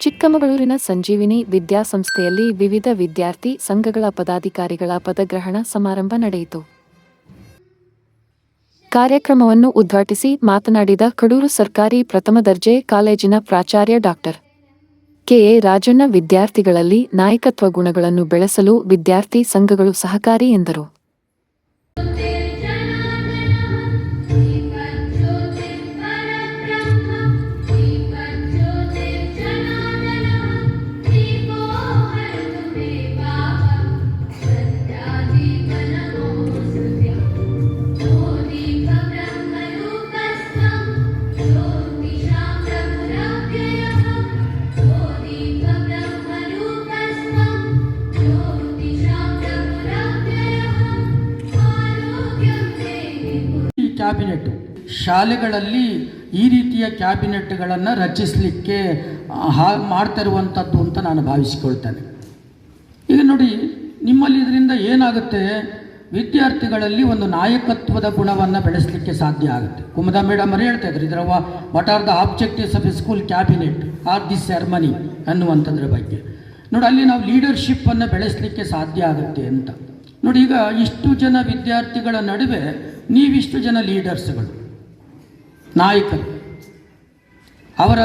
ಚಿಕ್ಕಮಗಳೂರಿನ ಸಂಜೀವಿನಿ ವಿದ್ಯಾಸಂಸ್ಥೆಯಲ್ಲಿ ವಿವಿಧ ವಿದ್ಯಾರ್ಥಿ ಸಂಘಗಳ ಪದಾಧಿಕಾರಿಗಳ ಪದಗ್ರಹಣ ಸಮಾರಂಭ ನಡೆಯಿತು. ಕಾರ್ಯಕ್ರಮವನ್ನು ಉದ್ಘಾಟಿಸಿ ಮಾತನಾಡಿದ ಕಡೂರು ಸರ್ಕಾರಿ ಪ್ರಥಮ ದರ್ಜೆ ಕಾಲೇಜಿನ ಪ್ರಾಚಾರ್ಯ ಡಾಕ್ಟರ್ ಕೆಎ ರಾಜಣ್ಣ, ವಿದ್ಯಾರ್ಥಿಗಳಲ್ಲಿ ನಾಯಕತ್ವ ಗುಣಗಳನ್ನು ಬೆಳೆಸಲು ವಿದ್ಯಾರ್ಥಿ ಸಂಘಗಳು ಸಹಕಾರಿ ಎಂದರು. ಕ್ಯಾಬಿನೆಟ್. ಶಾಲೆಗಳಲ್ಲಿ ಈ ರೀತಿಯ ಕ್ಯಾಬಿನೆಟ್ಗಳನ್ನು ರಚಿಸಲಿಕ್ಕೆ ಹಾ ಮಾಡ್ತಿರುವಂಥದ್ದು ಅಂತ ನಾನು ಭಾವಿಸಿಕೊಳ್ತೇನೆ. ಈಗ ನೋಡಿ, ನಿಮ್ಮಲ್ಲಿ ಇದರಿಂದ ಏನಾಗುತ್ತೆ? ವಿದ್ಯಾರ್ಥಿಗಳಲ್ಲಿ ಒಂದು ನಾಯಕತ್ವದ ಗುಣವನ್ನು ಬೆಳೆಸಲಿಕ್ಕೆ ಸಾಧ್ಯ ಆಗುತ್ತೆ. ಕುಮದ ಮೇಡಮ್ ಅವರು ಹೇಳ್ತಾ ಇದ್ರು ಇದರ what are the objectives of a school cabinet or the ceremony ಅನ್ನುವಂಥದ್ರ ಬಗ್ಗೆ. ನೋಡಿ, ಅಲ್ಲಿ ನಾವು ಲೀಡರ್ಶಿಪ್ಪನ್ನು ಬೆಳೆಸಲಿಕ್ಕೆ ಸಾಧ್ಯ ಆಗುತ್ತೆ ಅಂತ. ನೋಡಿ, ಈಗ ಇಷ್ಟು ಜನ ವಿದ್ಯಾರ್ಥಿಗಳ ನಡುವೆ ನೀವಿಷ್ಟು ಜನ ಲೀಡರ್ಸ್ಗಳು ನಾಯಕರು. ಅವರ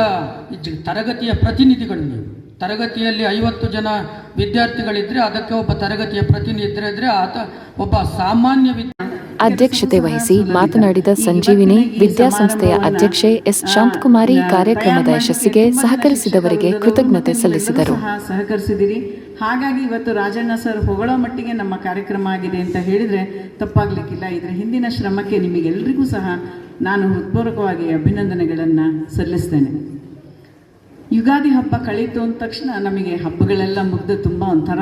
ತರಗತಿಯ ಪ್ರತಿನಿಧಿಗಳು ನೀವು. ತರಗತಿಯಲ್ಲಿ ಐವತ್ತು ಜನ ವಿದ್ಯಾರ್ಥಿಗಳಿದ್ರೆ ಅದಕ್ಕೆ ಒಬ್ಬ ತರಗತಿಯ ಪ್ರತಿನಿಧಿ ಇದ್ರೆ ಆತ ಒಬ್ಬ ಸಾಮಾನ್ಯ ವಿದ್ಯಾರ್ಥಿ. ಅಧ್ಯಕ್ಷತೆ ವಹಿಸಿ ಮಾತನಾಡಿದ ಸಂಜೀವಿನಿ ವಿದ್ಯಾಸಂಸ್ಥೆಯ ಅಧ್ಯಕ್ಷೆ ಎಸ್. ಶಾಂತಕುಮಾರಿ ಕಾರ್ಯಕ್ರಮದ ಯಶಸ್ಸಿಗೆ ಸಹಕರಿಸಿದವರಿಗೆ ಕೃತಜ್ಞತೆ ಸಲ್ಲಿಸಿದರು. ಸಹ ಸಹಕರಿಸಿದಿರಿ. ಹಾಗಾಗಿ ಇವತ್ತು ರಾಜಣ್ಣ ಸರ್ ಹೊಗಳೋ ಮಟ್ಟಿಗೆ ನಮ್ಮ ಕಾರ್ಯಕ್ರಮ ಆಗಿದೆ ಅಂತ ಹೇಳಿದರೆ ತಪ್ಪಾಗಲಿಕ್ಕಿಲ್ಲ. ಇದರ ಹಿಂದಿನ ಶ್ರಮಕ್ಕೆ ನಿಮಗೆಲ್ಲರಿಗೂ ಸಹ ನಾನು ಹೃತ್ಪೂರ್ವಕವಾಗಿ ಅಭಿನಂದನೆಗಳನ್ನು ಸಲ್ಲಿಸ್ತೇನೆ. ಯುಗಾದಿ ಹಬ್ಬ ಕಳೀತು ಅಂದ ತಕ್ಷಣ ನಮಗೆ ಹಬ್ಬಗಳೆಲ್ಲ ಮುಗ್ದು ತುಂಬ ಒಂಥರ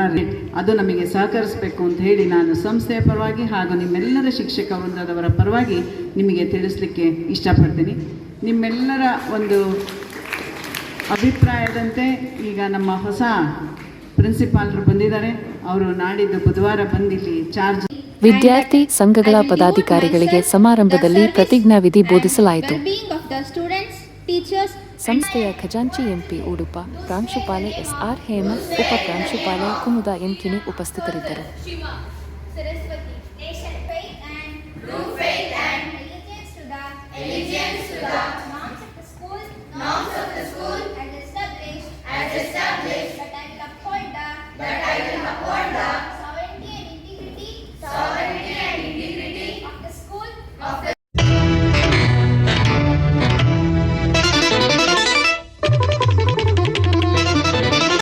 ಅದು ನಮಗೆ ಸಹಕರಿಸಬೇಕು ಅಂತ ಹೇಳಿ ನಾನು ಸಂಸ್ಥೆಯ ಪರವಾಗಿ ಹಾಗೂ ನಿಮ್ಮೆಲ್ಲರ ಶಿಕ್ಷಕ ವೃಂದದವರ ಪರವಾಗಿ ನಿಮಗೆ ತಿಳಿಸ್ಲಿಕ್ಕೆ ಇಷ್ಟಪಡ್ತೀನಿ. ನಿಮ್ಮೆಲ್ಲರ ಒಂದು ಅಭಿಪ್ರಾಯದಂತೆ ಈಗ ನಮ್ಮ ಹೊಸ ಪ್ರಿನ್ಸಿಪಾಲ್ರು ಬಂದಿದ್ದಾರೆ. ಅವರು ನಾಡಿದ್ದು ಬುಧವಾರ ಬಂದಿಲ್ಲಿ ಚಾರ್ಜ್ ವಿದ್ಯಾರ್ಥಿ ಸಂಘಗಳ ಪದಾಧಿಕಾರಿಗಳಿಗೆ ಸಮಾರಂಭದಲ್ಲಿ ಪ್ರತಿಜ್ಞಾ ವಿಧಿ ಬೋಧಿಸಲಾಯಿತು. ಸಂಸ್ಥೆಯ ಖಜಾಂಚಿ ಎಂಪಿ ಉಡುಪ ಪ್ರಾಂಶುಪಾಲೆ ಎಸ್ಆರ್ ಹೇಮಂತ್ ಉಪ ಪ್ರಾಂಶುಪಾಲೆ ಕುಮುದ ಎಂಕಿಣಿ ಕಿಣಿ ಉಪಸ್ಥಿತರಿದ್ದರು